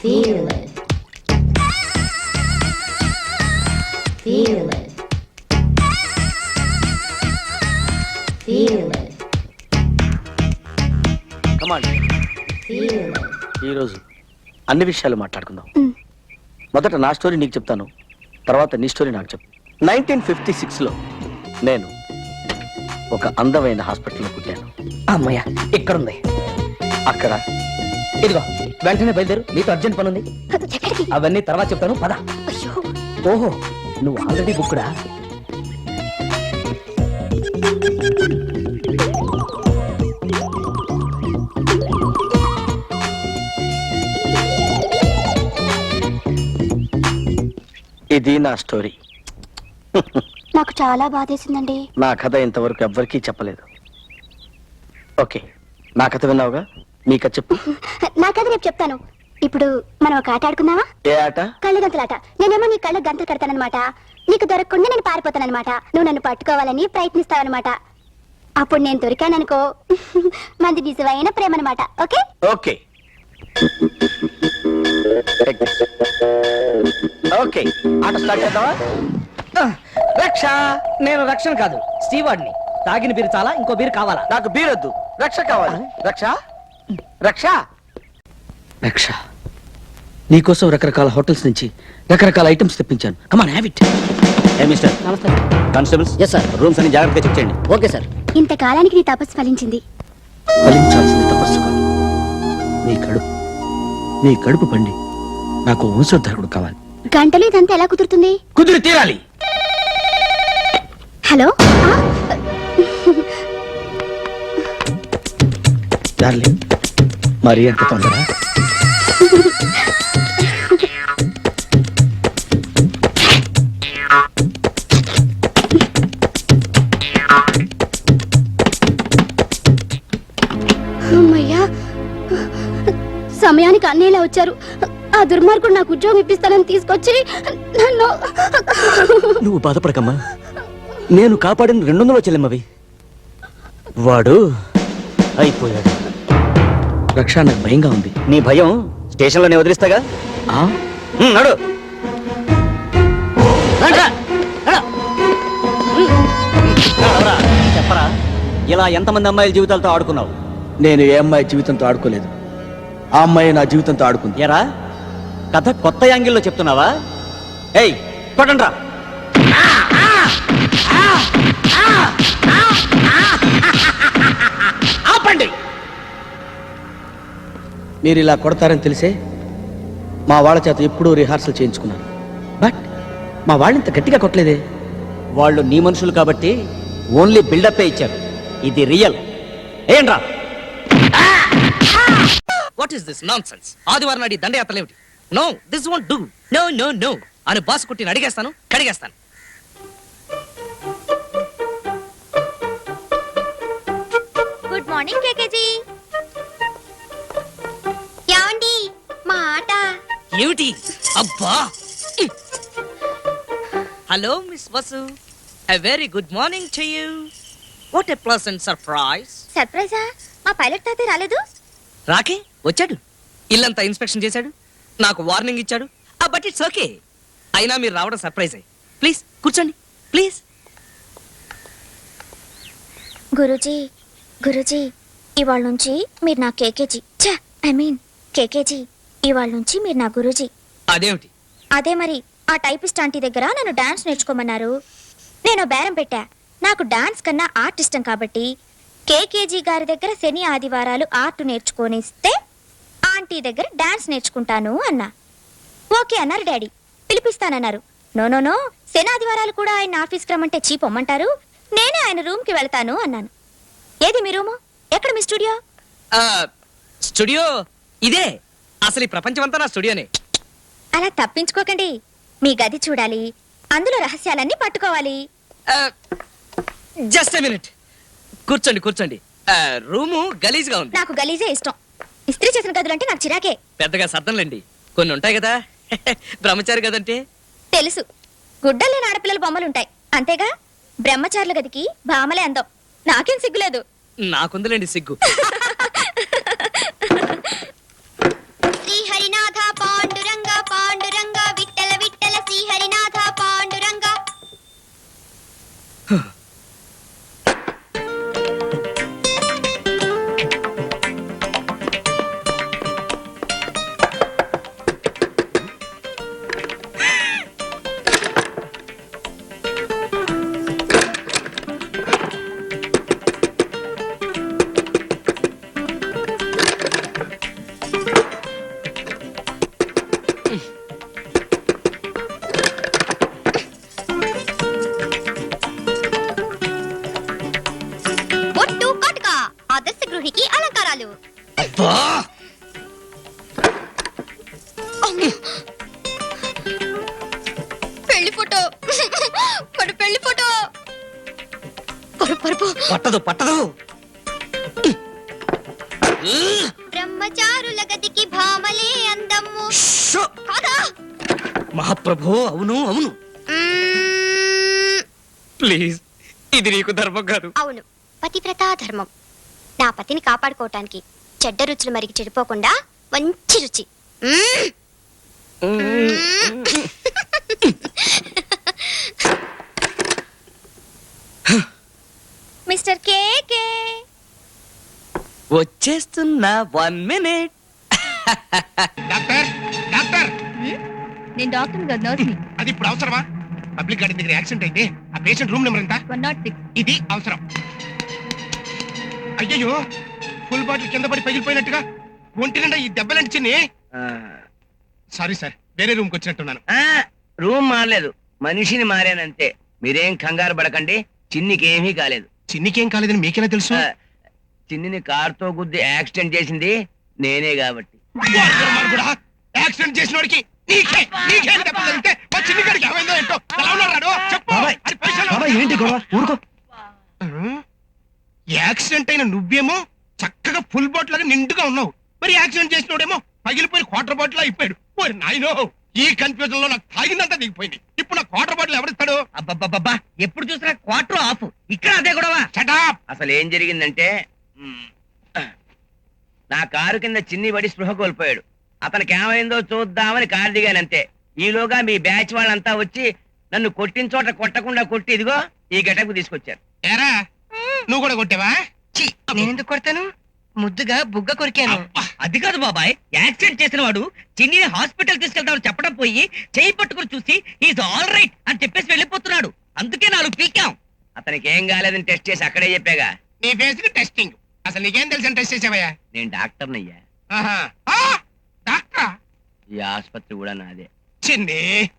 Feel it. Feel it. Feel it. Command Feel it. ఈరోజు అన్ని విషయాలు మాట్లాడుకుందాం మొదట నా స్టోరీ నీకు చెప్తాను తర్వాత నీ స్టోరీ నాకు చెప్పు నైన్టీన్ ఫిఫ్టీ సిక్స్లో నేను ఒక అందమైన హాస్పిటల్లో పుట్టాను అమ్మయ్య ఇక్కడుంది అక్కడ ఇదిగో వెంటనే బయలుదేరు. నీతో అర్జెంట్ పని ఉంది ఎక్కడికి అవన్నీ తర్వాత చెప్తాను. పద. అయ్యో. ఓహో నువ్వు ఆల్రెడీ బుక్కుడా? ఇది నా స్టోరీ. నాకు చాలా బాధేసిందండి. నా కథ ఇంతవరకు ఎవ్వరికీ చెప్పలేదు. ఓకే నా కథ విన్నావుగా? నీ కథ చెప్పు. నాకది రేపు చెప్తాను. ఇప్పుడు మనం ఒక ఆట ఆడుకుందామా? ఏ ఆట? కళ్ళ గంతలాట నేనేమో నీ కళ్ళ గంతలు కడతానన్నమాట నీకు దొరకకుండా నేను పారిపోతానన్నమాట. నువ్వు నన్ను పట్టుకోవాలని ప్రయత్నిస్తావన్నమాట. అప్పుడు నేను దొరికాననుకో. మంది నిజమైన ప్రేమ అనమాట ఓకే? ఓకే. ఓకే. ఆట స్టార్ట్ చేద్దామా? రక్ష నేను రక్షణ కాదు స్టీవార్డ్ని తాగిన బీరు చాలా ఇంకో బీరు కావాలా? నాకు బీరొద్దు. రక్ష కావాలి. రక్ష? రక్ష! రక్ష. నీకోసం రకరకాల హోటల్స్ నుంచి రకరకాల ఐటమ్స్ తెప్పించాను. Come on have it mister నమస్తే. కానిస్టేబుల్స్ ఎస్ సార్ రూమ్స్ అన్ని జాగ్రత్తగా చెక్ చేయండి. ఓకే సార్ ఇంతకాలానికి నీ తపస్సు ఫలించింది. ఫలించాల్సిన తపస్సు కాదు. నీ కడుపు. నీ కడుపు పండి. నాకు వంశోద్ధరకుడు కావాలి. గంటలు ఇదంతా ఎలా కుదురుతుంది? కుదిరి తీరాలి. హలో? డార్లింగ్ మరి అంత తొందర? అమ్మయ్యా సమయానికి అన్నయ్యలా వచ్చారు. ఆ దుర్మార్గుడు నాకు ఉద్యోగం ఇప్పిస్తానని తీసుకొచ్చి నన్ను నువ్వు బాధపడకమ్మా. నేను కాపాడిన రెండు వందల చెల్లెమ్మవి. వాడు అయిపోయాడు. రక్ష నాకు భయంగా ఉంది. నీ భయం స్టేషన్లోనే వదిలిస్తాగా? ఆ? ఉమ్, నడు. నడవరా. చెప్పరా ఇలా ఎంతమంది అమ్మాయిల జీవితాలతో ఆడుకున్నావు? నేను ఏ అమ్మాయి జీవితంతో ఆడుకోలేదు. ఆ అమ్మాయి నా జీవితంతో ఆడుకుంది. ఎరా కథ కొత్త యాంగిల్లో చెప్తున్నావా? ఏయ్ కొట్టండ్రా ఆపండి. మీరు ఇలా కొడతారని తెలిసే మా వాళ్ళ చేత ఎప్పుడూ రిహార్సల్ చేయించుకున్నాను. బట్ మా వాళ్ళు ఇంత గట్టిగా కొట్టలేదే. వాళ్ళు నీ మనుషులు కాబట్టి ఓన్లీ బిల్డప్ ఇచ్చారు. ఇది రియల్ ఏంట్రా what is this nonsense ఆదివారం నాడి దండయాత్రలేమిటి no this won't do no no no అని బాస్ కుట్టిని అడిగేస్తాను కడిగేస్తాను. గుడ్ మార్నింగ్ కేకేజీ ఏమిటి? అబ్బా! Hello miss Vasu. A very good morning to you what a pleasant surprise సర్ప్రైజా మా పైలట్ తాతే రాలేదు? రాకే వచ్చాడు. ఇల్లంతా ఇన్స్పెక్షన్ చేశాడు. నాకు వార్నింగ్ ఇచ్చాడు. ఆ బట్ ఇట్స్ ఓకే అయినా మీరు రావడం సర్ప్రైజ్ ప్లీజ్ కూర్చోండి. ప్లీజ్ గురూజీ గురూజీ ఇవాళ నుంచి మీరు నా కేకేజీ. I mean కేకేజీ. ఇవాళ నుంచి మీరు నా గురూజీ. అదేమిటి? అదే మరి ఆ టైపిస్ట్ ఆంటీ దగ్గర నన్ను డాన్స్ నేర్చుకోమన్నారు. నేను బేరం పెట్టా. నాకు డాన్స్ కన్నా ఆర్ట్ ఇష్టం కాబట్టి కేకేజీ గారి దగ్గర శని ఆదివారాలు ఆర్ట్ నేర్చుకోనిస్తే ఆంటీ దగ్గర డాన్స్ నేర్చుకుంటాను అన్నా. ఓకే అన్నారు డాడీ. పిలిపిస్తానన్నారు. నో నో నో శని ఆదివారాలు కూడా ఆయన ఆఫీస్కి రమ్మంటే చీపొమ్మంటారు నేనే ఆయన రూమ్కి వెళ్తాను అన్నాను. ఏది మీ రూము? ఎక్కడ మీ స్టూడియో? స్టూడియో ఇదే. అసలు ఈ ప్రపంచం అంతా నా స్టూడియోనే. అలా తప్పించుకోకండి. మీ గది చూడాలి. అందులో రహస్యాలన్నీ పట్టుకోవాలి. Just minute. కూర్చోండి కూర్చోండి. ఆ, రూము గలీజ్గా ఉంది. నాకు గలీజే ఇష్టం. ఇస్త్రీ చేసిన గదులంటే నాకు చిరాకే. పెద్దగా సర్దంలేండి. కొన్ని ఉంటాయి కదా. బ్రహ్మచారి కదంటే తెలుసు. గుడ్డలేని ఆడపిల్లల బొమ్మలుంటాయి అంతేగా? బ్రహ్మచారుల గదికి భామలే అందం. నాకేం సిగ్గులేదు. నాకుందిలేండి సిగ్గు. పెళ్ళి ఫోటో. మన పెళ్ళి ఫోటో. పరుపు. పట్టదు పట్టదు. బ్రహ్మచారుల గతికి భామలే అందము. మహాప్రభు అవును అవును. ప్లీజ్ ఇది నీకు ధర్మం కాదు. అవును పతివ్రతా ధర్మం. నా పతిని కాపాడుకోవటానికి చెడ్డ రుచులు మరికి చెడిపోకుండా మంచి రుచి. మిస్టర్ కేకే వచ్చేస్తున్నా వన్ మినిట్. Doctor doctor. నేను డాక్టర్ నర్స్ని అది ఇప్పుడు అవసరమా? పబ్లిక్ గార్డెన్ దగ్గర యాక్సిడెంట్ అయితే ఆ పేషెంట్ రూమ్ నెంబర్ ఎంత? One not six. ఇది అవసరం. అయ్యయ్యో ఫుల్ బాటిల్ కింద పడి పగిలిపోయినట్టుగా ఒంటి నిండా ఈ దెబ్బలంటి చిన్ని సారీ సార్ వేరే రూమ్కి వచ్చినట్టున్నాను. రూమ్ మారలేదు. మనిషిని మారానంతే. మీరేం కంగారు పడకండి. చిన్నికి ఏమీ కాలేదు. చిన్నికేం కాలేదని మీకెలా తెలుసు? చిన్నిని కారుతో గుద్ది యాక్సిడెంట్ చేసింది నేనే కాబట్టి. యాక్సిడెంట్ చేసిన వాడికి? యాక్సిడెంట్ అయిన నువ్వేమో చక్కగా ఫుల్ బాటిల్ లాగా నిండుగా ఉన్నావు. మరి యాక్సిడెంట్ చేసినోడేమో పగిలిపోయిన క్వార్టర్ బాటిల్ అయిపోయాడు. ఓరి నాయనో ఈ కన్ఫ్యూజన్లో నాకు తాగిందంతా దిగిపోయింది. ఇప్పుడు నా క్వార్టర్ బాటిల్ ఎవరిస్తాడు? అబ్బబ్బబ్బా ఎప్పుడు చూసినా క్వార్టర్ ఆఫ్ ఇక్కడ అదే గొడవ. చటాప్ అసలు ఏం జరిగిందంటే మ్, నా కారు కింద చిన్ని పడి స్పృహ కోల్పోయాడు. అతనికి ఏమైందో చూద్దామని కారు దిగానంతే. ఈలోగా మీ బ్యాచ్ వాళ్ళంతా వచ్చి నన్ను కొట్టిన చోట కొట్టకుండా కొట్టి ఇదిగో ఈ గెటకు తీసుకొచ్చారు. ఏరా? నువ్వు కూడా కొట్టావా? నేనెందుకు కొడతాను? ముద్దుగా బుగ్గ కొరికాను. అబ్బా, అది కాదు బాబాయ్. యాక్సిడెంట్ చేసిన వాడు చిన్నిని హాస్పిటల్ తీసుకెళ్తామని చెప్పడం పోయి చేయి పట్టుకుని చూసి ఈజ్ ఆల్ రైట్ అని చెప్పేసి వెళ్ళిపోతున్నాడు. అందుకే నాలుగు పీకాం. అతనికి ఏం కాలేదని టెస్ట్ చేసి అక్కడే చెప్పాగా. నీ ఫేస్కి టెస్టింగ్ అసలు నీకేం తెలుసు టెస్ట్ చేసావయ్యా? నేను డాక్టర్నయ్యా ఆహా. ఆ, డాక్టరా? ఈ ఆసుపత్రి కూడా నాదే. చిన్ని